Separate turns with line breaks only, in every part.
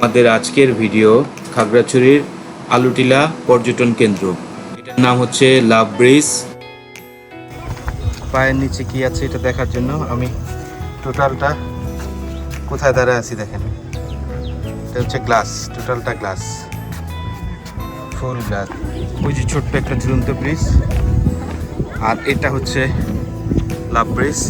আমাদের আজকের ভিডিও খাগড়াছড়ির আলুটিলা পর্যটন কেন্দ্র। এটার নাম হচ্ছে লাভ ব্রিজ। পায়ের নিচে কি আছে এটা দেখার জন্য আমি টোটালটা কোথায় দাঁড়ায় আছি দেখেন। এটা হচ্ছে গ্লাস, টোটালটা গ্লাস। Full glass. ওই যে ছোট্ট একটা ঝুলন্ত ব্রিজ। আর এটা হচ্ছে লাভ ব্রিজ।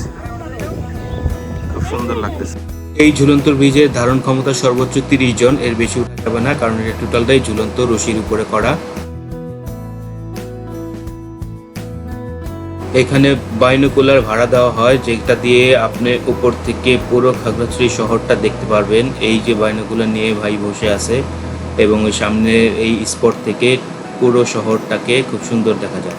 খুব সুন্দর লাগতেছে। এই ঝুলন্ত ব্রিজের ধারণ ক্ষমতা সর্বোচ্চ তিরিশ জন, এর বেশি উঠা যাবে না, কারণ এটা টোটালটাই ঝুলন্ত রশির উপরে করা। এখানে বাইনোকুলার ভাড়া দেওয়া হয়, যেটা দিয়ে আপনি উপর থেকে পুরো খাগড়াছড়ি শহরটা দেখতে পারবেন। এই যে বাইনোকুলার নিয়ে ভাই বসে আছে, এবং সামনে এই স্পট থেকে পুরো শহরটাকে খুব সুন্দর দেখা যায়।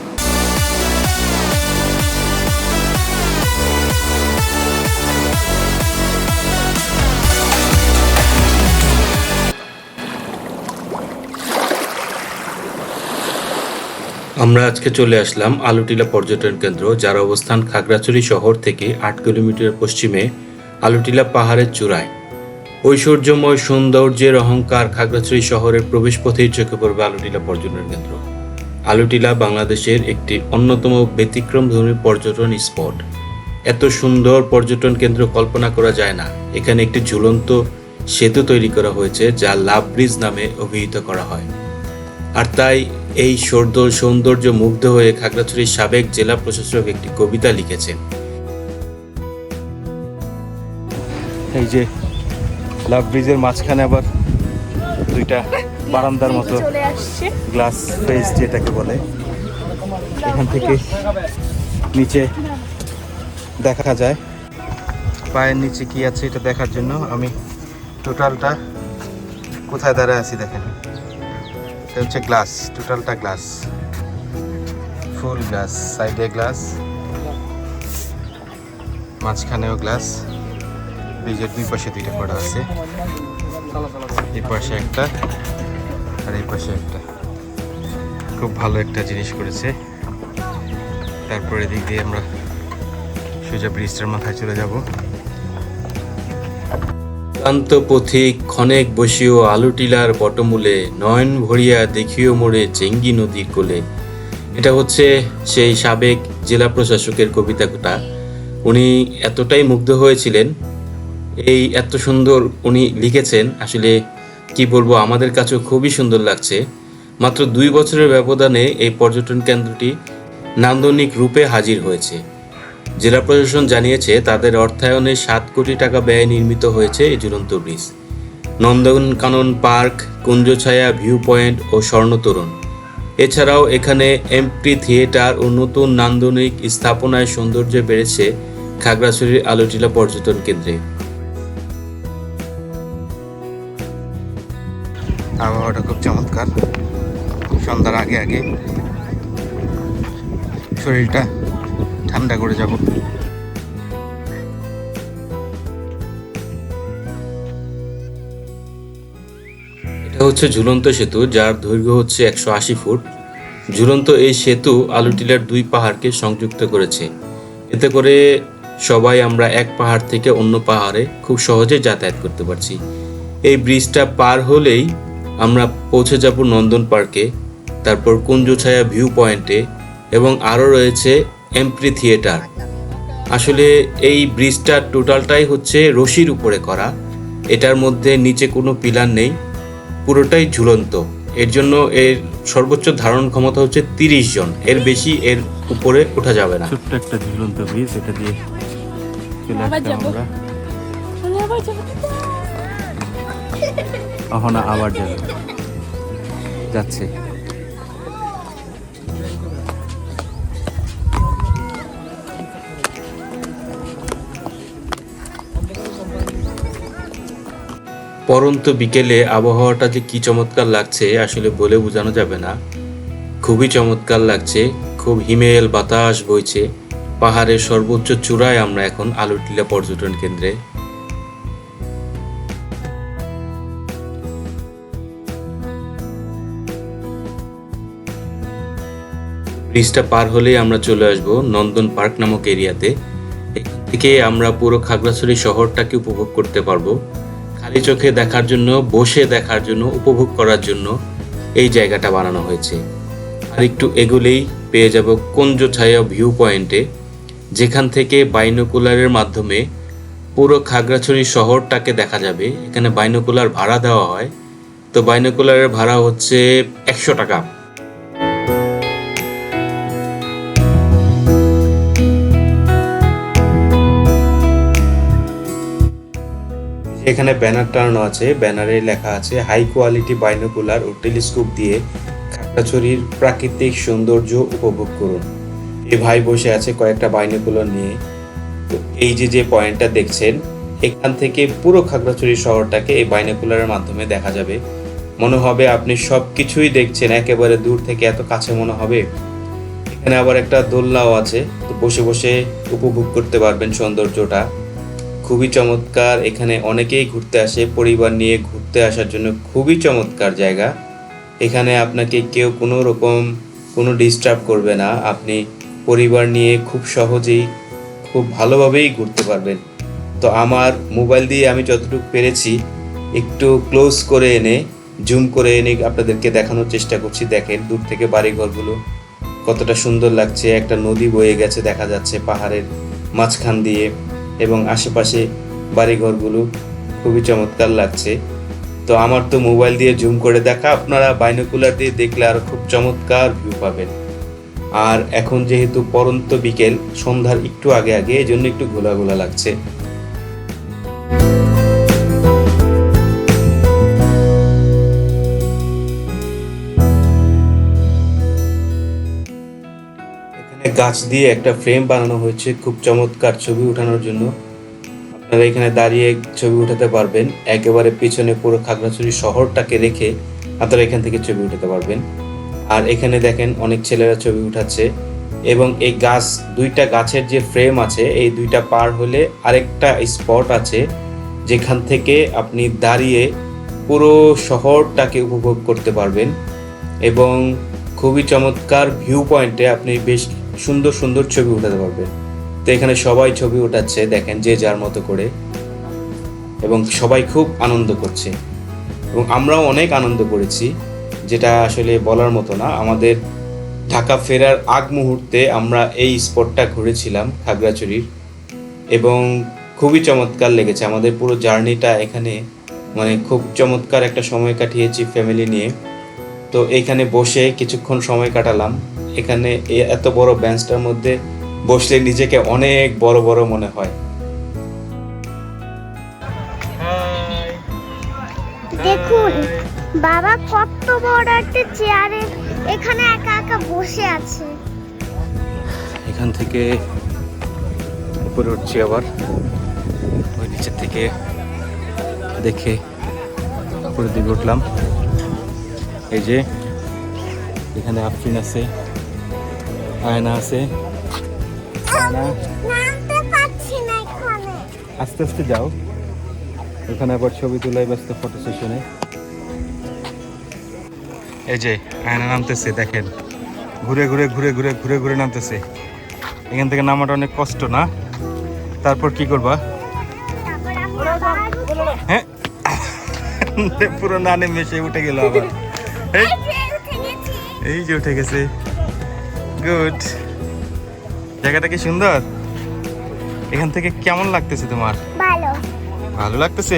আমরা আজকে চলে আসলাম আলুটিলা পর্যটন কেন্দ্র, যার অবস্থান খাগড়াছড়ি শহর থেকে আট কিলোমিটার পশ্চিমে আলুটিলা পাহাড়ের চূড়ায়। ঐশ্বর্যময় সৌন্দর্যের অহংকার খাগড়াছড়ি শহরের প্রবেশপথেই চোখে পড়বে আলুটিলা পর্যটন কেন্দ্র। আলুটিলা বাংলাদেশের একটি অন্যতম ব্যতিক্রমধর্মী পর্যটন স্পট। এত সুন্দর পর্যটন কেন্দ্র কল্পনা করা যায় না। এখানে একটি ঝুলন্ত সেতু তৈরি করা হয়েছে, যা লাভ ব্রিজ নামে অভিহিত করা হয়। আর তাই এই সৌন্দর্য সৌন্দর্য মুগ্ধ হয়ে খাগড়াছড়ির সাবেক জেলা প্রশাসক একটি কবিতা লিখেছেন। এই যে লাভ ব্রিজের মাঝখানে আবার দুইটা বারান্দার মতো গ্লাস ফেস যেটাকে বলে এখান থেকে নিচে দেখা যায়। পায়ের নিচে কি আছে এটা দেখার জন্য আমি টোটালটা কোথায় দাঁড়ায় আছি দেখেন। এটা হচ্ছে গ্লাস, টোটালটা গ্লাস। ফুল গ্লাস, সাইডে গ্লাস, মাঝখানেও গ্লাস ব্রিজের দুই পাশে দুইটা করা আছে। এই পাশে একটা আর এই পাশে একটা। খুব ভালো একটা জিনিস করেছে। তারপরে দিক দিয়ে আমরা সোজা ব্রিজটার মাথায় চলে যাব। ক্লান্ত পথিক, ক্ষণেক বসিও আলুটিলার বটমূলে, নয়ন ভরিয়া দেখিও মোড়ে চেঙ্গি নদীর কোলে। এটা হচ্ছে সেই সাবেক জেলা প্রশাসকের কবিতাটা উনি এতটাই মুগ্ধ হয়েছিলেন, এই এত সুন্দর উনি লিখেছেন, আসলে কি বলব, আমাদের কাছেও খুবই সুন্দর লাগছে। মাত্র দুই বছরের ব্যবধানে এই পর্যটন কেন্দ্রটি নান্দনিক রূপে হাজির হয়েছে। জেলা প্রশাসন জানিয়েছে, তাদের অর্থায়নে সাত কোটি টাকা ব্যয়ে নির্মিত হয়েছে এই ঝুলন্ত bridge. Nandankanan park, Kunjachhaya view point ও স্বর্ণতরুণ। এছাড়াও এখানে এমপি থিয়েটার ও নতুন নান্দনিক স্থাপনায় সৌন্দর্য বেড়েছে খাগড়াছড়ির আলোটিলা পর্যটন কেন্দ্রে। আবহাওয়াটা খুব চমৎকার। সন্ধ্যার আগে আগে শরীরটা ঠান্ডা করে যাব। এটা হচ্ছে ঝুলন্ত সেতু, যার দৈর্ঘ্য হচ্ছে একশো আশি ফুট। ঝুলন্ত এই সেতু আলুটিলার দুই পাহাড়কে সংযুক্ত করেছে। এতে করে সবাই আমরা এক পাহাড় থেকে অন্য পাহাড়ে খুব সহজে যাতায়াত করতে পারছি। এই ব্রিজটা পার হলেই আমরা পৌঁছে যাব নন্দন পার্কে, তারপর কুঞ্জছায়া ভিউ পয়েন্টে এবং আরও রয়েছে এমপ্রি থিয়েটার। আসলে এই ব্রিজটা টোটালটাই হচ্ছে রশির উপরে করা। এটার মধ্যে নিচে কোনো পিলার নেই পুরোটাই ঝুলন্ত। এর জন্য এর সর্বোচ্চ ধারণ ক্ষমতা হচ্ছে তিরিশ জন। এর বেশি এর উপরে ওঠা যাবে না। ছোট্ট একটা ঝুলন্ত ব্রিজ এটা দিয়ে
আবার যাব।
আমরা। এখন আবার যাবে। যাচ্ছে। পরন্ত বিকেলে আবহাওয়াটা যে কি চমৎকার লাগছে, আসলে বলে বোঝানো যাবে না। খুবই চমৎকার লাগছে, খুব হিমেল বাতাস বইছে। পাহাড়ের সর্বোচ্চ চূড়ায় আমরা এখন আলুটিলা পর্যটন কেন্দ্রে। ব্রিজটা পার হলেই আমরা চলে আসব নন্দন পার্ক নামক এরিয়াতে। এখান থেকে আমরা পুরো খাগড়াছড়ি শহরটাকে উপভোগ করতে পারব। খালি চোখে দেখার জন্য, বসে দেখার জন্য, উপভোগ করার জন্য এই জায়গাটা বানানো হয়েছে। আর একটু এগুলেই পেয়ে যাব কুঞ্জ ছায়া ভিউ পয়েন্টে যেখান থেকে বাইনোকুলারের মাধ্যমে পুরো খাগড়াছড়ি শহরটাকে দেখা যাবে। এখানে বাইনোকুলার ভাড়া দেওয়া হয়। তো বাইনোকুলারের ভাড়া হচ্ছে একশো টাকা। এখানে ব্যানার টানানো আছে, ব্যানারে লেখা আছে, হাই কোয়ালিটি বাইনোকুলার ও টেলিস্কোপ দিয়ে খাগড়াছড়ির প্রাকৃতিক সৌন্দর্য উপভোগ করুন। এই ভাই বসে আছে কয়েকটা বাইনোকুলার নিয়ে। তো এই যে যে পয়েন্টটা দেখছেন, এখান থেকে পুরো খাগড়াছড়ি শহরটাকে এই বাইনোকুলারের মাধ্যমে দেখা যাবে। মনে হবে আপনি সব কিছুই দেখছেন, একেবারে দূর থেকে এত কাছে মনে হবে। এখানে আবার একটা দোলনাও আছে, তো বসে বসে উপভোগ করতে পারবেন সৌন্দর্যটা। খুবই চমৎকার। এখানে অনেকেই ঘুরতে আসে। পরিবার নিয়ে ঘুরতে আসার জন্য খুবই চমৎকার জায়গা। এখানে আপনাকে কেউ কোনো রকম কোনো ডিস্টার্ব করবে না। আপনি পরিবার নিয়ে খুব সহজেই, খুব ভালোভাবেই ঘুরতে পারবেন। তো আমার মোবাইল দিয়ে আমি যতটুকু পেরেছি, একটু ক্লোজ করে এনে জুম করে এনে আপনাদেরকে দেখানোর চেষ্টা করছি। দেখেন, দূর থেকে বাড়িঘরগুলো কতটা সুন্দর লাগছে। একটা নদী বয়ে গেছে, দেখা যাচ্ছে পাহাড়ের মাঝখান দিয়ে। এবং আশেপাশে বাড়িঘরগুলো খুবই চমৎকার লাগছে। তো আমার তো মোবাইল দিয়ে জুম করে দেখা, আপনারা বাইনোকুলার দিয়ে দেখলে আরও খুব চমৎকার ভিউ পাবেন। আর এখন যেহেতু পরন্ত বিকেল, সন্ধ্যার একটু আগে আগে এই জন্য একটু ঘোলা ঘোলা লাগছে। গাছ দিয়ে একটা ফ্রেম বানানো হয়েছে। খুব চমৎকার ছবি উঠানোর জন্য। আপনারা এখানে দাঁড়িয়ে ছবি উঠাতে পারবেন। একেবারে পিছনে পুরো খাগড়াছড়ি শহরটাকে রেখে আপনারা এখান থেকে ছবি উঠাতে পারবেন। আর এখানে দেখেন অনেক ছেলেরা ছবি উঠাচ্ছে এবং এই গাছ, দুইটা গাছের যে ফ্রেম আছে, এই দুইটা পার হলে আরেকটা স্পট আছে যেখান থেকে আপনি দাঁড়িয়ে পুরো শহরটাকে উপভোগ করতে পারবেন। এবং খুবই চমৎকার ভিউ পয়েন্টে আপনি বেশ সুন্দর সুন্দর ছবি উঠাতে পারবেন তো এখানে সবাই ছবি উঠাচ্ছে, দেখেন যে যার মতো করে। এবং সবাই খুব আনন্দ করছে। এবং আমরাও অনেক আনন্দ করেছি, যেটা আসলে বলার মতো না। আমাদের ঢাকা ফেরার আগ মুহূর্তে আমরা এই স্পটটা ঘুরেছিলাম, খাগড়াছড়ির। এবং খুবই চমৎকার লেগেছে। আমাদের পুরো জার্নিটা এখানে মানে খুব চমৎকার একটা সময় কাটিয়েছি ফ্যামিলি নিয়ে। তো এইখানে বসে কিছুক্ষণ সময় কাটালাম। এখানে এত বড় বেঞ্চটার মধ্যে বসলে নিজেকে অনেক বড় বড় মনে হয়।
দেখুন বাবা কত বড় একটা চেয়ারে এখানে একা একা বসে আছে।
এখান থেকে উপরে উঠছি আবার। ওই নিচের থেকে দেখে উপরের দিকে উঠলাম। এই যে এখানে আফরিন আছে। আয়না আছে।
এখানে।
আস্তে আস্তে যাও। ওখানে আবার ছবি তোলাই ব্যস্ত ফটো সেশনে এই যে আয়না নামতেছে দেখেন। ঘুরে ঘুরে ঘুরে ঘুরে ঘুরে ঘুরে নামতেছে। এখান থেকে নামাটা অনেক কষ্ট না? তারপর কি করবা? হ্যাঁ। পুরো না নেমে সে উঠে গেল আবার। এই
যে উঠে গেছি।
গুড। জায়গাটা কি সুন্দর? এখান থেকে কেমন লাগতেছে তোমার?
ভালো।
ভালো লাগতেছে?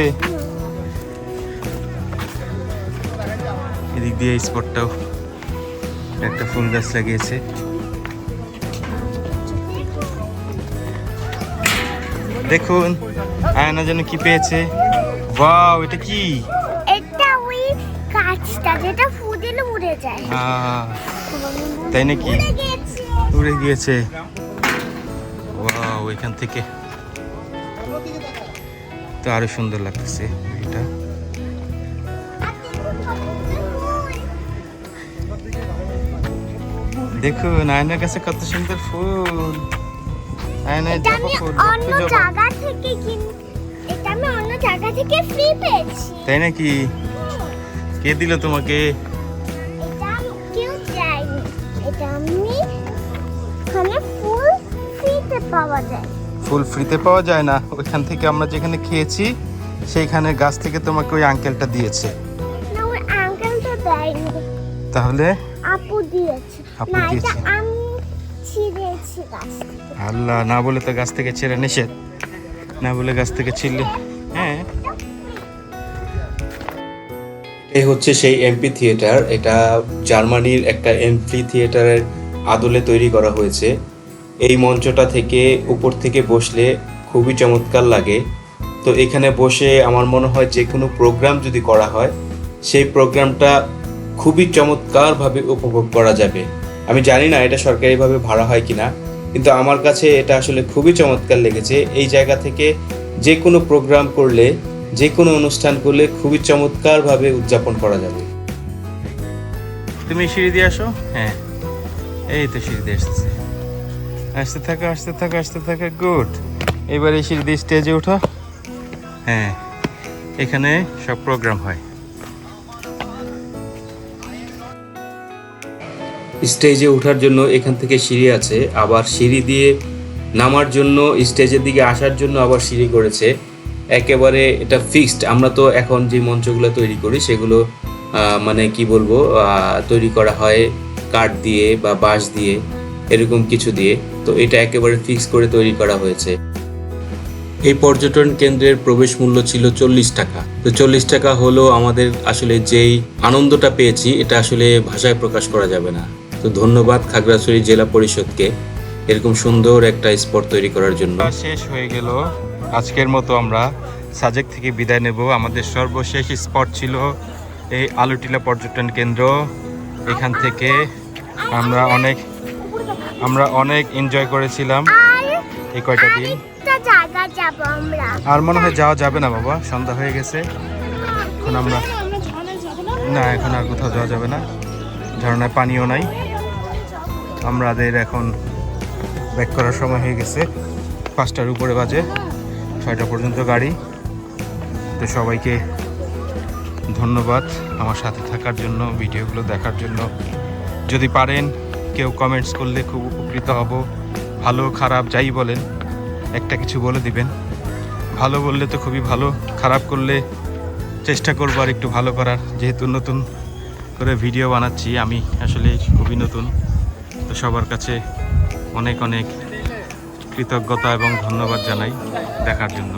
এদিক দিয়ে স্পটটাও একটা ফুল গাছ লাগিয়েছে। দেখুন আয়না যেন কি পেয়েছে। ওয়াও এটা কি?
এটা ওই কাঁচটা যেটা ফুদিলে উড়ে যায়।
আহ, তাই নাকি?
উড়ে
গিয়েছে। ওয়াও এখান থেকে। তো আরও সুন্দর লাগতেছে এটা
দেখুন
আয়নার কাছে কত সুন্দর ফুল। আয়নায় জবা ফুল
অন্য জায়গা থেকে এটা আমি অন্য জায়গা থেকে ফ্রি পেয়েছি।
তাই নাকি? কে দিল তোমাকে?
এটা আমি ওখানে ফুল ফ্রিতে পাওয়া যায়।
ফুল ফ্রিতে পাওয়া যায় না। ওইখান থেকে আমরা যেখানে খেয়েছি
সেইখানে গাছ থেকে তোমাকে ওই আঙ্কেলটা দিয়েছে।
না ওই আঙ্কেল দেয়নি।
তাহলে?
আপু দিয়েছে।
আপু দিয়েছে।
আমি ছিঁড়েছি গাছ
আল্লাহ না বলে তো গাছ থেকে ছেড়ে নিষেধ। না বলে গাছ থেকে ছিঁড়লে
এই হচ্ছে সেই এমপি থিয়েটার এটা জার্মানির একটা এমপি থিয়েটারের আদলে তৈরি করা হয়েছে। এই মঞ্চটা থেকে উপর থেকে বসলে খুবই চমৎকার লাগে। তো এখানে বসে আমার মনে হয় যে কোনো প্রোগ্রাম যদি করা হয়, সেই প্রোগ্রামটা খুবই চমৎকারভাবে উপভোগ করা যাবে। আমি জানি না এটা সরকারিভাবে ভাড়া হয় কিনা, কিন্তু আমার কাছে এটা আসলে খুবই চমৎকার লেগেছে। এই জায়গা থেকে যে কোনো প্রোগ্রাম করলে যে কোনো অনুষ্ঠান করলে খুবই চমৎকারভাবে উদযাপন করা যাবে।
তুমি সিঁড়ি দিয়ে আসো? হ্যাঁ। এই তো সিঁড়ি দিয়ে আসতেছে। আসতে থাকো আসতে থাকো আসতে থাকো। গুড। এবার এই সিঁড়ি দিয়ে স্টেজে ওঠো। হ্যাঁ। এখানে সব প্রোগ্রাম হয়।
স্টেজে ওঠার জন্য এখান থেকে সিঁড়ি আছে আবার সিঁড়ি দিয়ে নামার জন্য স্টেজের দিকে আসার জন্য আবার সিঁড়ি করেছে একেবারে এটা ফিক্সড আমরা তো এখন যে মঞ্চগুলো তৈরি করি, সেগুলো মানে কি বলব তৈরি করা হয় কাঠ দিয়ে বা বাঁশ দিয়ে, এরকম কিছু দিয়ে। তো এটা একেবারে ফিক্স করে তৈরি করা হয়েছে। এই পর্যটন কেন্দ্রের প্রবেশ মূল্য ছিল চল্লিশ টাকা। তো চল্লিশ টাকা হলো আমাদের আসলে যেই আনন্দটা পেয়েছি, এটা আসলে ভাষায় প্রকাশ করা যাবে না। তো ধন্যবাদ খাগড়াছড়ি জেলা পরিষদকে এরকম সুন্দর একটা স্পট তৈরি করার জন্য।
শেষ হয়ে গেল। আজকের মতো আমরা সাজেক থেকে বিদায় নেব। আমাদের সর্বশেষ স্পট ছিল এই আলুটিলা পর্যটন কেন্দ্র। এখান থেকে আমরা অনেক আমরা অনেক এনজয় করেছিলাম এই কয়টা দিন। আর মনে হয় যাওয়া যাবে না বাবা সন্ধ্যা হয়ে গেছে। এখন আমরা না এখন আর কোথাও যাওয়া যাবে না। ঝর্ণায় পানিও নাই। আমাদের এখন ব্যাক করার সময় হয়ে গেছে। পাঁচটার উপরে বাজে। ছয়টা পর্যন্ত গাড়ি। তো সবাইকে ধন্যবাদ আমার সাথে থাকার জন্য, ভিডিওগুলো দেখার জন্য। যদি পারেন, কেউ কমেন্টস করলে খুব উপকৃত হব। ভালো, খারাপ, যাই বলেন, একটা কিছু বলে দিবেন। ভালো বললে তো খুবই ভালো, খারাপ করলে চেষ্টা করব আর একটু ভালো করার। যেহেতু নতুন করে ভিডিও বানাচ্ছি, আমি আসলে খুবই নতুন। তো সবার কাছে অনেক অনেক কৃতজ্ঞতা এবং ধন্যবাদ জানাই দেখার জন্য।